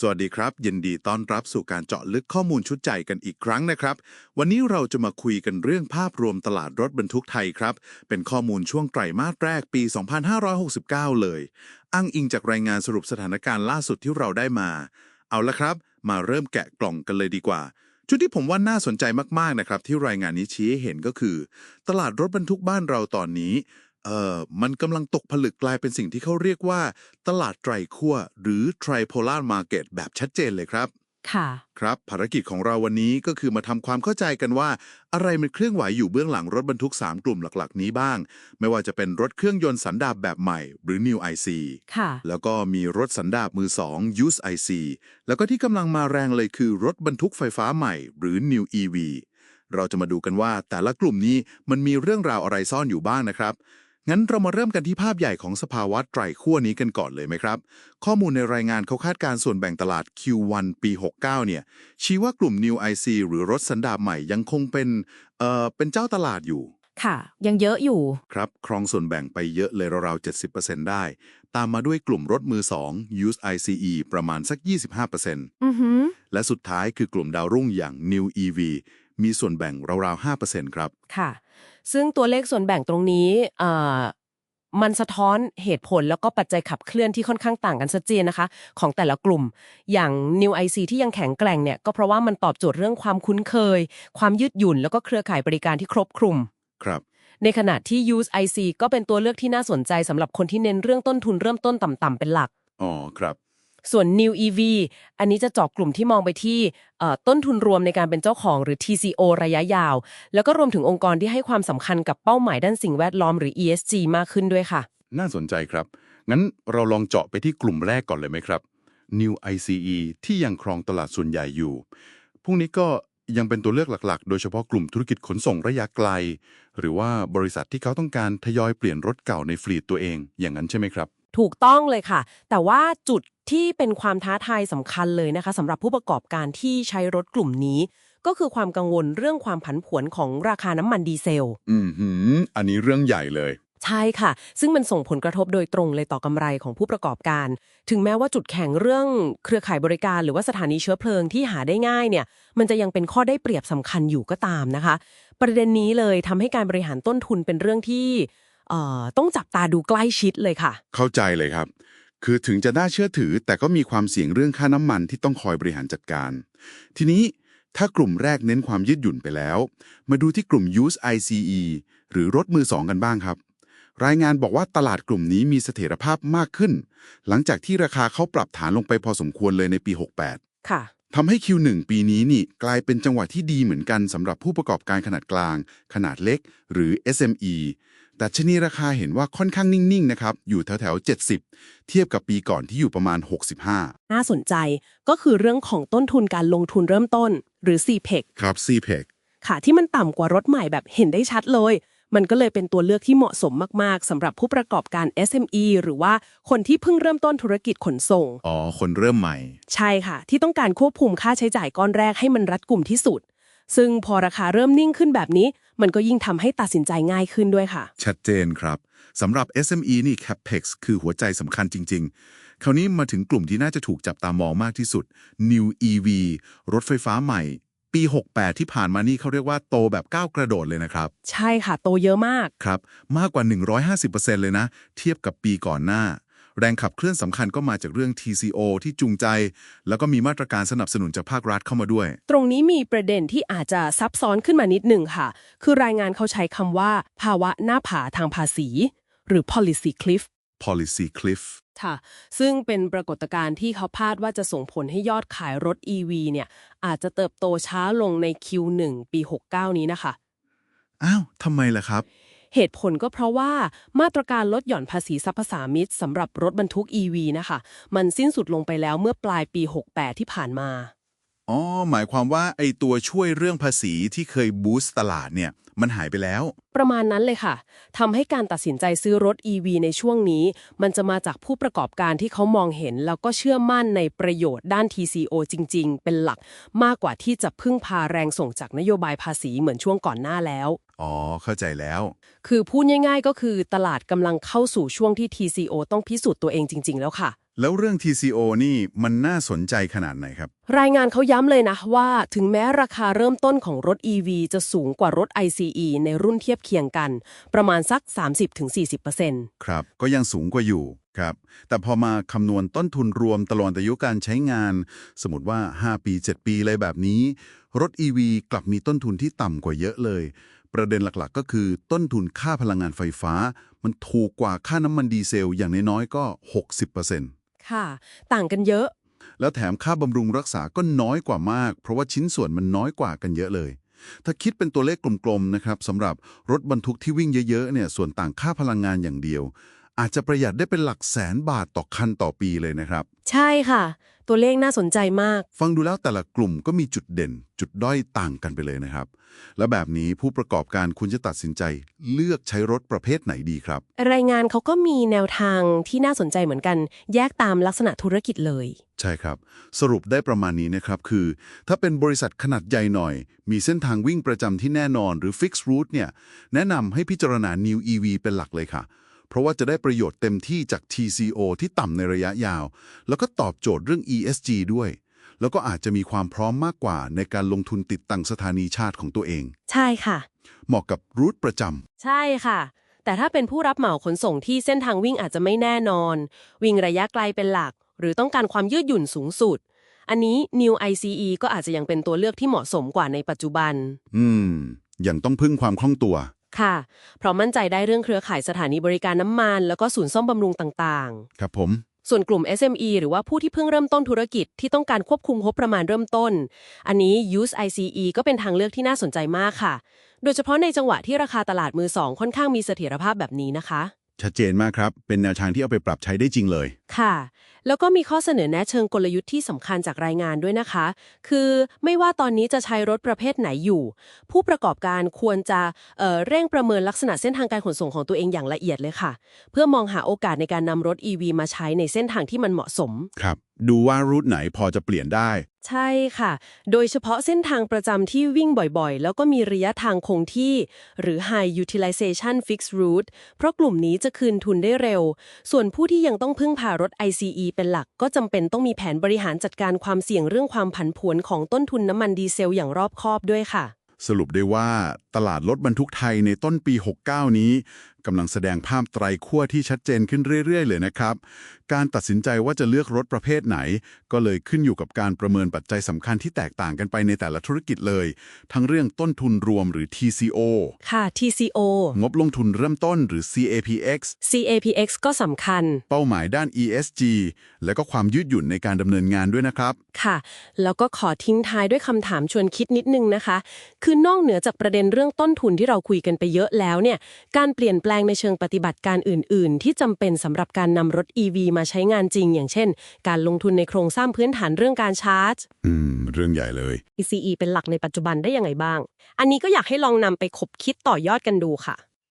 สวัสดีครับ ยินดีต้อนรับสู่การเจาะลึกข้อมูลชุดใจกันอีกครั้งนะครับ วันนี้เราจะมาคุยกันเรื่องภาพรวมตลาดรถบรรทุกไทยครับ เป็นข้อมูลช่วงไตรมาสแรกปี 2569 เลย อ้างอิงจากรายงานสรุปสถานการณ์ล่าสุดที่เราได้มา เอาละครับ มาเริ่มแกะกล่องกันเลยดีกว่า จุดที่ผมว่าน่าสนใจมากๆนะครับ ที่รายงานนี้ชี้ให้เห็นก็คือ ตลาดรถบรรทุกบ้านเราตอนนี้ เอ่อมันกำลังตกผลึกกลายเป็นสิ่งที่เขาเรียกว่า ตลาดไตรขั้วหรือ tripolar market แบบชัดเจนเลยครับ ค่ะ ครับภารกิจของเราวันนี้ก็คือมาทำความเข้าใจกันว่า อะไรมันเคลื่อนไหวอยู่เบื้องหลังรถบรรทุก 3 กลุ่มหลักๆ นี้บ้าง ไม่ว่าจะเป็นรถเครื่องยนต์สันดาปแบบใหม่หรือ New IC ค่ะ แล้วก็มีรถสันดาปมือ 2 Use IC แล้วก็ที่กำลังมาแรงเลยคือรถบรรทุกไฟฟ้าใหม่หรือ New EV เราจะมาดูกันว่าแต่ละกลุ่มนี้มันมีเรื่องราวอะไรซ่อนอยู่บ้างนะครับ งั้นเรามาเริ่มกันที่ภาพใหญ่ของสภาวะไตรขั้วนี้กันก่อนเลยไหมครับ ข้อมูลในรายงานเขาคาดการณ์ส่วนแบ่งตลาด Q1 ปี 69 เนี่ย ชี้ว่ากลุ่ม New IC หรือรถสันดาปใหม่ยังคงเป็น เอ่อ เป็นเจ้าตลาดอยู่ ค่ะ ยังเยอะอยู่ ครับ ครองส่วนแบ่งไปเยอะเลยราวๆ 70%ได้ ตามมาด้วยกลุ่มรถมือ 2 Use ICE ประมาณสัก 25%อือหือและสุดท้ายคือกลุ่มดาวรุ่งอย่าง New EV มีส่วนแบ่งราวๆ5%ครับ ค่ะ ซึ่งตัวเลขส่วนแบ่งตรงนี้เอ่อมันสะท้อนเหตุผลแล้วก็ปัจจัยขับเคลื่อนที่ค่อนข้างต่างกันชัดเจนนะคะ ของแต่ละกลุ่ม อย่าง New IC ที่ยังแข็งแกร่งเนี่ยก็เพราะว่ามันตอบโจทย์เรื่องความคุ้นเคย ความยืดหยุ่น แล้วก็เครือข่ายบริการที่ครบคลุม ครับ ในขณะที่ Use IC ก็เป็นตัวเลือกที่น่าสนใจสำหรับคนที่เน้นเรื่องต้นทุนเริ่มต้นต่ำๆเป็นหลัก อ๋อ ครับ ส่วน New EV อันนี้จะเจาะกลุ่มที่มองไปที่ต้นทุนรวมในการเป็นเจ้าของหรือ TCO ระยะยาว แล้วก็รวมถึงองค์กรที่ให้ความสำคัญกับเป้าหมายด้านสิ่งแวดล้อมหรือ ESG มากขึ้นด้วยค่ะ น่าสนใจครับ งั้นเราลองเจาะไปที่กลุ่มแรกก่อนเลยไหมครับ New ICE ที่ยังครองตลาดส่วนใหญ่อยู่ พวกนี้ก็ยังเป็นตัวเลือกหลักๆ โดยเฉพาะกลุ่มธุรกิจขนส่งระยะไกล หรือว่าบริษัทที่เขาต้องการทยอยเปลี่ยนรถเก่าในฟลีตตัวเอง อย่างนั้นใช่ไหมครับ ถูกต้องเลยค่ะ แต่ว่าจุดที่เป็นความท้าทายสำคัญเลยนะคะสำหรับผู้ประกอบการที่ใช้รถกลุ่มนี้ ก็คือความกังวลเรื่องความผันผวนของราคาน้ำมันดีเซล อืมหืมอันนี้เรื่องใหญ่เลย ใช่ค่ะ ซึ่งมันส่งผลกระทบโดยตรงเลยต่อกำไรของผู้ประกอบการ ถึงแม้ว่าจุดแข็งเรื่องเครือข่ายบริการ หรือว่าสถานีเชื้อเพลิงที่หาได้ง่ายเนี่ย มันจะยังเป็นข้อได้เปรียบสำคัญอยู่ก็ตามนะคะ ประเด็นนี้เลยทำให้การบริหารต้นทุนเป็นเรื่องที่เอ่อ ต้องจับตาดูใกล้ชิดเลยค่ะ เข้าใจเลยครับ คือถึงจะน่าเชื่อถือ แต่ก็มีความเสี่ยงเรื่องค่าน้ำมันที่ต้องคอยบริหารจัดการ ทีนี้ถ้ากลุ่มแรกเน้นความยืดหยุ่นไปแล้ว มาดูที่กลุ่ม Use ICE หรือรถมือสองกันบ้างครับ รายงานบอกว่าตลาดกลุ่มนี้มีเสถียรภาพมากขึ้น หลังจากที่ราคาเขาปรับฐานลงไปพอสมควรเลยในปี 68 ค่ะทำให้ Q1 ปีนี้นี่กลายเป็นจังหวะที่ดีเหมือนกันสำหรับผู้ประกอบการขนาดกลาง ขนาดเล็ก หรือ SME แต่ชนีราคาเห็นว่าค่อนข้างนิ่ง ๆ นะครับ อยู่แถวๆ 70 เทียบกับปีก่อนที่อยู่ประมาณ 65 น่าสนใจก็คือเรื่องของต้นทุนการลงทุนเริ่มต้น หรือ CPEC ครับ CPEC ค่ะที่มันต่ำกว่ารถใหม่แบบเห็นได้ชัดเลย มันก็เลยเป็นตัวเลือกที่เหมาะสมมากๆสำหรับผู้ประกอบการ SME หรือว่าคนที่เพิ่งเริ่มต้นธุรกิจขนส่ง อ๋อ คนเริ่มใหม่ ใช่ค่ะ ที่ต้องการควบคุมค่าใช้จ่ายก้อนแรกให้มันรัดกุมที่สุด ซึ่งพอราคาเริ่มนิ่งขึ้นแบบนี้ มันก็ยิ่งทำให้ตัดสินใจง่ายขึ้นด้วยค่ะ ชัดเจนครับสำหรับ SME นี่ CapEx คือหัวใจสำคัญจริง ๆ คราวนี้มาถึงกลุ่มที่น่าจะถูกจับตามองมากที่สุด New EV รถไฟฟ้าใหม่ ปี 68 ที่ผ่านมานี่เขาเรียกว่าโตแบบก้าวกระโดดเลยนะครับ ใช่ค่ะ โตเยอะมาก ครับ มากกว่า 150%เลยนะ เทียบกับปีก่อนหน้า แรงขับเคลื่อนสำคัญก็มาจากเรื่อง TCO ที่จูงใจ แล้วก็มีมาตรการสนับสนุนจากภาครัฐเข้ามาด้วย ตรงนี้มีประเด็นที่อาจจะซับซ้อนขึ้นมานิดหนึ่งค่ะ คือรายงานเขาใช้คำว่า ภาวะหน้าผาทางภาษี หรือ policy cliff policy cliff ค่ะซึ่งเป็นปรากฏการณ์ที่เขาพาดว่าจะส่งผลให้ยอดขายรถ EV เนี่ย อาจจะเติบโตช้าลงใน Q1 ปี 69 นี้นะคะ อ้าวทำไมล่ะครับ เหตุผลก็เพราะว่ามาตรการลดหย่อนภาษีสรรพสามิตสำหรับรถบรรทุก EV นะคะ มันสิ้นสุดลงไปแล้วเมื่อปลายปี 68 ที่ผ่านมา อ๋อ หมายความว่าไอตัวช่วยเรื่องภาษีที่เคยบูสต์ตลาดเนี่ย มันหายไปแล้ว ประมาณนั้นเลยค่ะทำให้การตัดสินใจซื้อรถ EV ในช่วงนี้ มันจะมาจากผู้ประกอบการที่เขามองเห็น แล้วก็เชื่อมั่นในประโยชน์ด้าน TCO จริง ๆ เป็นหลัก มากกว่าที่จะพึ่งพาแรงส่งจากนโยบายภาษีเหมือนช่วงก่อนหน้าแล้ว อ๋อ เข้าใจแล้ว คือพูดง่ายๆ ก็คือตลาดกำลังเข้าสู่ช่วงที่ TCO ต้องพิสูจน์ตัวเองจริง ๆ แล้วค่ะ แล้วเรื่อง TCO นี่มันน่าสนใจขนาดไหนครับ รายงานเขาย้ำเลยนะว่า ถึงแม้ราคาเริ่มต้นของรถ EV จะสูงกว่ารถ ICE ในรุ่นเทียบเคียงกัน ประมาณสัก 30-40%ครับ ก็ยังสูงกว่าอยู่ครับ แต่พอมาคำนวณต้นทุนรวมตลอดอายุการใช้งาน สมมติว่า 5 ปี 7 ปีเลยแบบนี้ รถ EV กลับมีต้นทุนที่ต่ำกว่าเยอะเลย ประเด็นหลักๆ ก็คือต้นทุนค่าพลังงานไฟฟ้า มันถูกกว่าค่าน้ำมันดีเซลอย่างน้อยๆก็ 60%ค่ะ ต่างกันเยอะ แล้วแถมค่าบำรุงรักษาก็น้อยกว่ามาก เพราะว่าชิ้นส่วนมันน้อยกว่ากันเยอะเลย ถ้าคิดเป็นตัวเลขกลมๆนะครับสำหรับรถบรรทุกที่วิ่งเยอะๆเนี่ยส่วนต่างค่าพลังงานอย่างเดียว อาจจะประหยัดได้เป็นหลักแสนบาทต่อคันต่อปีเลยนะครับ ใช่ค่ะ ตัวเลขน่าสนใจมาก ฟังดูแล้วแต่ละกลุ่มก็มีจุดเด่น จุดด้อยต่างกันไปเลยนะครับ แล้วแบบนี้ผู้ประกอบการคุณจะตัดสินใจ เลือกใช้รถประเภทไหนดีครับ รายงานเขาก็มีแนวทางที่น่าสนใจเหมือนกัน แยกตามลักษณะธุรกิจเลย ใช่ครับ สรุปได้ประมาณนี้นะครับคือ ถ้าเป็นบริษัทขนาดใหญ่หน่อย มีเส้นทางวิ่งประจำที่แน่นอนหรือ Fixed Route เนี่ยแนะนำให้พิจารณา New EV เป็นหลักเลยค่ะ เพราะว่าจะได้ประโยชน์เต็มที่จาก TCO ที่ต่ำในระยะยาว แล้วก็ตอบโจทย์เรื่อง ESG ด้วย แล้วก็อาจจะมีความพร้อมมากกว่าในการลงทุนติดตั้งสถานีชาติของตัวเอง ใช่ค่ะ เหมาะกับรูทประจำใช่ค่ะ แต่ถ้าเป็นผู้รับเหมาขนส่งที่เส้นทางวิ่งอาจจะไม่แน่นอน วิ่งระยะไกลเป็นหลัก หรือต้องการความยืดหยุ่นสูงสุด อันนี้ New ICE ก็อาจจะยังเป็นตัวเลือกที่เหมาะสมกว่าในปัจจุบัน อืมยังต้องพึ่งความคล่องตัว ค่ะ เพราะมั่นใจได้เรื่องเครือข่ายสถานีบริการน้ำมัน แล้วก็ศูนย์ซ่อมบำรุงต่างครับผม ๆ ส่วนกลุ่ม SME หรือว่าผู้ที่เพิ่งเริ่มต้นธุรกิจที่ต้องการควบคุมงบประมาณเริ่มต้น อันนี้ Use ICE ก็เป็นทางเลือกที่น่าสนใจมากค่ะ โดยเฉพาะในจังหวะที่ราคาตลาดมือสองค่อนข้างมีเสถียรภาพแบบนี้นะคะ ชัดเจนมากครับ เป็นแนวทางที่เอาไปปรับใช้ได้จริงเลย ค่ะ แล้วก็มีข้อเสนอแนะเชิงกลยุทธ์ที่สำคัญจากรายงานด้วยนะคะ คือไม่ว่าตอนนี้จะใช้รถประเภทไหนอยู่ ผู้ประกอบการควรจะเอ่อเร่งประเมินลักษณะเส้นทางการขนส่งของตัวเองอย่างละเอียดเลยค่ะ เพื่อมองหาโอกาสในการนำรถ EV มาใช้ในเส้นทางที่มันเหมาะสม ครับ ดูว่ารูทไหนพอจะเปลี่ยนได้ ใช่ค่ะ โดยเฉพาะเส้นทางประจำที่วิ่งบ่อยๆ แล้วก็มีระยะทางคงที่ หรือ High Utilization Fixed Route เพราะกลุ่มนี้จะคืนทุนได้เร็ว ส่วนผู้ที่ยังต้องพึ่งพารถ ICE เป็นหลัก ก็จำเป็นต้องมีแผนบริหารจัดการความเสี่ยงเรื่องความผันผวนของต้นทุนน้ำมันดีเซลอย่างรอบคอบด้วยค่ะ สรุปได้ว่าตลาดรถบรรทุกไทยในต้นปี 69 นี้ กำลังแสดงภาพไตรขั้วที่ชัดเจนขึ้นเรื่อย ๆ เลยนะครับ การตัดสินใจว่าจะเลือกรถประเภทไหน ก็เลยขึ้นอยู่กับการประเมินปัจจัยสำคัญที่แตกต่างกันไปในแต่ละธุรกิจเลย ทั้งเรื่องต้นทุนรวมหรือ TCO ค่ะ TCO งบลงทุนเริ่มต้นหรือ CAPX CAPX ก็สำคัญ เป้าหมายด้าน ESG และก็ความยืดหยุ่นในการดำเนินงานด้วยนะครับ ค่ะ แล้วก็ขอทิ้งท้ายด้วยคำถามชวนคิดนิดนึงนะคะ คือนอกเหนือจากประเด็นเรื่องต้นทุนที่เราคุยกันไปเยอะแล้วเนี่ย การเปลี่ยนแปลงในเชิงปฏิบัติการอื่น ๆ ที่จำเป็นสำหรับการนำรถ EV มาใช้งานจริง อย่างเช่น การลงทุนในโครงสร้างพื้นฐานเรื่องการชาร์จ อืม เรื่องใหญ่เลย ECE เป็นหลักในปัจจุบันได้ยังไงบ้าง อันนี้ก็อยากให้ลองนำไปคบคิดต่อยอดกันดูค่ะ